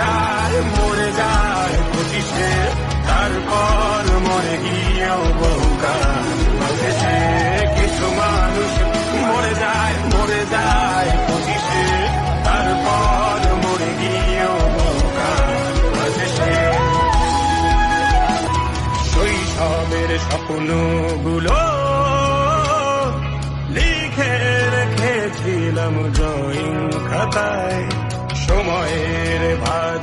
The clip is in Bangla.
যায়, মরে যায় পঁচিশে। তারপর মরে গিয়েও বহুকাল দেশে কিছু মানুষ মরে যায় মরে যায় পঁচিশে। তারপর মরে গিয়েও বহুকাল দেশে শৈশবের স্বপ্নগুলো লিখে রেখেছিলাম ড্রয়িং খাতায়। সময়ের